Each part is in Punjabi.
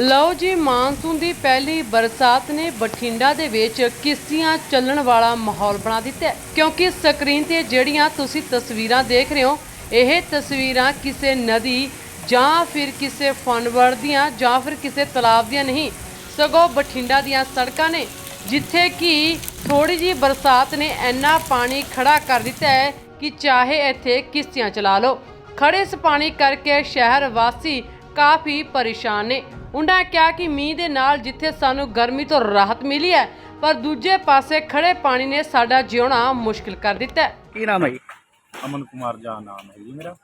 ਲਓ ਜੀ, ਮਾਨਸੂਨ ਦੀ ਪਹਿਲੀ ਬਰਸਾਤ ਨੇ ਬਠਿੰਡਾ ਦੇ ਵਿੱਚ ਕਿਸ਼ਤੀਆਂ ਚੱਲਣ ਵਾਲਾ ਮਾਹੌਲ ਬਣਾ ਦਿੱਤਾ ਹੈ। ਕਿਉਂਕਿ ਸਕਰੀਨ ਤੇ ਜਿਹੜੀਆਂ ਤੁਸੀਂ ਤਸਵੀਰਾਂ ਦੇਖ ਰਹੇ ਹੋ, ਇਹ ਤਸਵੀਰਾਂ ਕਿਸੇ ਨਦੀ ਜਾਂ ਫਿਰ ਕਿਸੇ ਫਨਵਰ ਦੀਆਂ ਜਾਂ ਫਿਰ ਕਿਸੇ ਤਲਾਬ ਦੀਆਂ ਨਹੀਂ, ਸਗੋਂ ਬਠਿੰਡਾ ਦੀਆਂ ਸੜਕਾਂ ਨੇ, ਜਿੱਥੇ ਕਿ ਥੋੜੀ ਜੀ ਬਰਸਾਤ ਨੇ ਇੰਨਾ ਪਾਣੀ ਖੜਾ ਕਰ ਦਿੱਤਾ ਹੈ ਕਿ ਚਾਹੇ ਇੱਥੇ ਕਿਸ਼ਤੀਆਂ ਚਲਾ ਲਓ। ਖੜੇ ਇਸ ਪਾਣੀ ਕਰਕੇ ਸ਼ਹਿਰ ਵਾਸੀ ਕਾਫੀ ਪਰੇਸ਼ਾਨ ਨੇ। ਉਹਨਾਂ ਨੇ ਕਿਹਾ ਕਿ ਮੀਂਹ ਦੇ ਨਾਲ ਜਿੱਥੇ ਸਾਨੂੰ ਗਰਮੀ ਤੋਂ ਰਾਹਤ ਮਿਲੀ ਹੈ ਪਰ ਦੂਜੇ ਪਾਸੇ ਖੜੇ ਪਾਣੀ ਨੇ ਸਾਡਾ ਜਿਉਣਾ ਮੁਸ਼ਕਿਲ ਕਰ ਦਿੱਤਾ ਹੈ। ਕੀ ਨਾਮ ਹੈ ਜੀ? ਅਮਨ ਕੁਮਾਰ ਜਾ ਨਾਮ ਹੈ ਜੀ ਮੇਰਾ।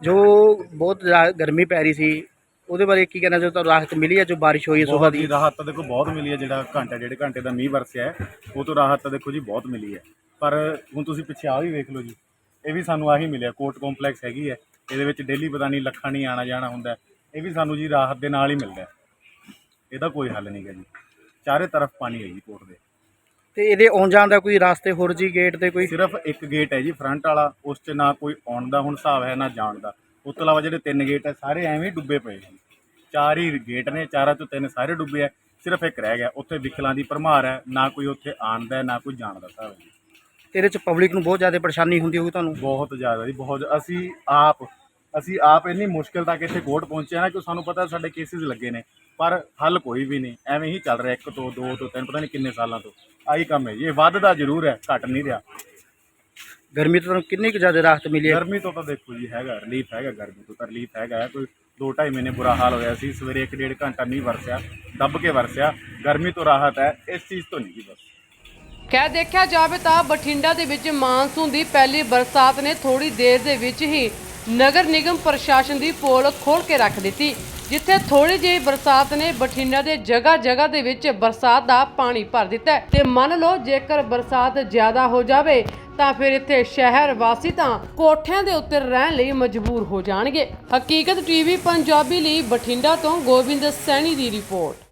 ਜੋ ਬਹੁਤ ਗਰਮੀ ਪੈ ਰਹੀ ਸੀ ਉਹਦੇ ਬਾਰੇ ਕੀ ਕਹਿਣਾ ਚਾਹੁੰਦੇ ਤੁਹਾਨੂੰ ਰਾਹਤ ਮਿਲੀ ਹੈ ਜੋ ਬਾਰਿਸ਼ ਹੋਈ ਹੈ ਸੁਬਾਹ ਬਹੁਤ ਦੀ? ਜੀ ਰਾਹਤ ਤਾਂ ਦੇਖੋ ਬਹੁਤ ਮਿਲੀ ਹੈ ਜਿਹੜਾ ਘੰਟਾ ਡੇਢ ਘੰਟੇ ਦਾ ਮੀਂਹ ਵਰਸਿਆ ਹੈ ਉਹ ਤੋਂ ਰਾਹਤ ਤਾਂ ਦੇਖੋ ਜੀ ਬਹੁਤ ਮਿਲੀ ਹੈ। ਪਰ ਹੁਣ ਤੁਸੀਂ ਪਿੱਛੇ ਆ ਵੀ ਵੇਖ ਲਓ ਜੀ ਇਹ ਵੀ ਸਾਨੂੰ ਆਹੀ ਮਿਲਿਆ ਕੋਰਟ ਕੰਪਲੈਕਸ ਹੈਗੀ ਹੈ ਇਹਦੇ ਵਿੱਚ ਡੇਲੀ ਪਤਾ ਨਹੀਂ ਲੱਖਾਂ ਨਹੀਂ ਆਣਾ ਜਾਣਾ ਹੁੰਦਾ ਹੈ। ਇਹ ਵੀ ਸਾਨੂੰ ਜੀ ਰਾਹਤ ਦੇ ਨਾਲ ਹੀ ਮਿਲਦਾ ਹੈ। ਇਹਦਾ ਕੋਈ ਹੱਲ ਨਹੀਂ ਗਾ ਜੀ। ਚਾਰੇ ਤਰਫ ਪਾਣੀ ਹੈ ਜੀ ਕੋਰਟ ਦੇ। ਤੇ ਇਹਦੇ ਆਉਣ ਜਾਣ ਦਾ ਕੋਈ ਰਾਸਤੇ ਹੋਰ ਜੀ ਗੇਟ ਤੇ ਕੋਈ? ਸਿਰਫ ਇੱਕ ਗੇਟ ਹੈ ਜੀ ਫਰੰਟ ਵਾਲਾ ਉਸ 'ਚ ਨਾ ਕੋਈ ਆਉਣ ਦਾ ਹੁਣ ਹਿਸਾਬ ਹੈ ਨਾ ਜਾਣ ਦਾ। ਉਸ ਤੋਂ ਇਲਾਵਾ ਜਿਹੜੇ ਤਿੰਨ ਗੇਟ ਹੈ ਸਾਰੇ ਐਵੇਂ ਹੀ ਡੁੱਬੇ ਪਏ ਜੀ ਚਾਰ ਹੀ ਗੇਟ ਨੇ ਚਾਰਾਂ ਤੋਂ ਤਿੰਨ ਸਾਰੇ ਡੁੱਬੇ ਹੈ ਸਿਰਫ ਇੱਕ ਰਹਿ ਗਿਆ ਉੱਥੇ ਵਿਕਲਾਂ ਦੀ ਭਰਮਾਰ ਹੈ ਨਾ ਕੋਈ ਉੱਥੇ ਆਉਣ ਦਾ ਹੈ, ਨਾ ਕੋਈ ਜਾਣ ਦਾ ਹਿਸਾਬ ਹੈ ਜੀ। ਤੇ ਇਹਦੇ ਚ ਪਬਲਿਕ ਨੂੰ ਬਹੁਤ ਜ਼ਿਆਦਾ ਪਰੇਸ਼ਾਨੀ ਹੁੰਦੀ ਹੋਊਗੀ ਤੁਹਾਨੂੰ? ਬਹੁਤ ਜ਼ਿਆਦਾ ਜੀ ਬਹੁਤ ਅਸੀਂ ਆਪ ਅਸੀਂ ਆਪ ਇੰਨੀ ਮੁਸ਼ਕਿਲ ਤੱਕ ਇੱਥੇ ਕੋਰਟ ਪਹੁੰਚੇ ਨਾ ਕਿ ਸਾਨੂੰ ਪਤਾ ਸਾਡੇ ਕੇਸਿਸ ਲੱਗੇ ਨੇ ਪਰ ਹੱਲ ਕੋਈ ਵੀ ਨਹੀਂ ਐਵੇਂ ਹੀ ਚੱਲ ਰਿਹਾ ਇੱਕ ਤੋਂ ਦੋ ਤੋਂ ਤਿੰਨ ਪਤਾ ਨਹੀਂ ਕਿੰਨੇ ਸਾਲਾਂ ਤੋਂ ਆਹੀ ਕੰਮ ਹੈ ਜੀ ਇਹ ਵੱਧਦਾ ਜ਼ਰੂਰ ਹੈ ਘਟ ਨਹੀਂ ਰਿਹਾ ਗਰਮੀ ਤੋਂ ਤੁਹਾਨੂੰ ਕਿੰਨੀ ਕੁ ਜ਼ਿਆਦਾ ਰਾਹਤ ਮਿਲੀ ਹੈ ਗਰਮੀ ਤੋਂ ਤਾਂ ਦੇਖੋ ਜੀ ਹੈਗਾ ਰਿਲੀਫ ਹੈਗਾ ਗਰਮੀ ਤੋਂ ਤਾਂ ਰਿਲੀਫ ਹੈਗਾ ਹੈ। ਕੋਈ 2.5 ਮਹੀਨੇ ਬੁਰਾ ਹਾਲ ਹੋਇਆ ਸੀ ਸਵੇਰੇ 1.5 ਘੰਟਾ ਮੀਂਹ ਵਰਸਿਆ ਦੱਬ ਕੇ ਵਰਸਿਆ ਗਰਮੀ ਤੋਂ ਰਾਹਤ ਹੈ ਇਸ ਚੀਜ਼ ਤੋਂ ਨਹੀਂ ਜੀ ਬਸ ਕਹਿ ਦੇਖਿਆ ਜਾਵੇ ਤਾਂ ਬਠਿੰਡਾ ਦੇ ਵਿੱਚ ਮਾਨਸੂਨ ਦੀ ਪਹਿਲੀ ਬਰਸਾਤ ਨੇ ਥੋੜੀ ਦੇਰ ਦੇ ਵਿੱਚ ਹੀ ਨਗਰ ਨਿਗਮ ਪ੍ਰਸ਼ਾਸਨ ਦੀ ਪੋਲ ਖੋਲ ਕੇ ਰੱਖ ਦਿੱਤੀ, ਜਿੱਥੇ ਥੋੜੀ ਜਿਹੀ ਬਰਸਾਤ ਨੇ ਬਠਿੰਡਾ ਦੇ ਜਗ੍ਹਾ ਜਗ੍ਹਾ ਦੇ ਵਿੱਚ ਬਰਸਾਤ ਦਾ ਪਾਣੀ ਭਰ ਦਿੱਤਾ ਤੇ ਮੰਨ ਲਓ ਜੇਕਰ ਬਰਸਾਤ ਜ਼ਿਆਦਾ ਹੋ ਜਾਵੇ, ਤਾਂ ਫਿਰ ਇੱਥੇ ਸ਼ਹਿਰ ਵਾਸੀ ਤਾਂ ਕੋਠਿਆਂ ਦੇ ਉੱਤੇ ਰਹਿਣ ਲਈ ਮਜਬੂਰ ਹੋ ਜਾਣਗੇ। ਹਕੀਕਤ ਟੀਵੀ ਪੰਜਾਬੀ ਲਈ ਬਠਿੰਡਾ ਤੋਂ ਗੋਬਿੰਦ ਸੈਣੀ ਦੀ ਰਿਪੋਰਟ।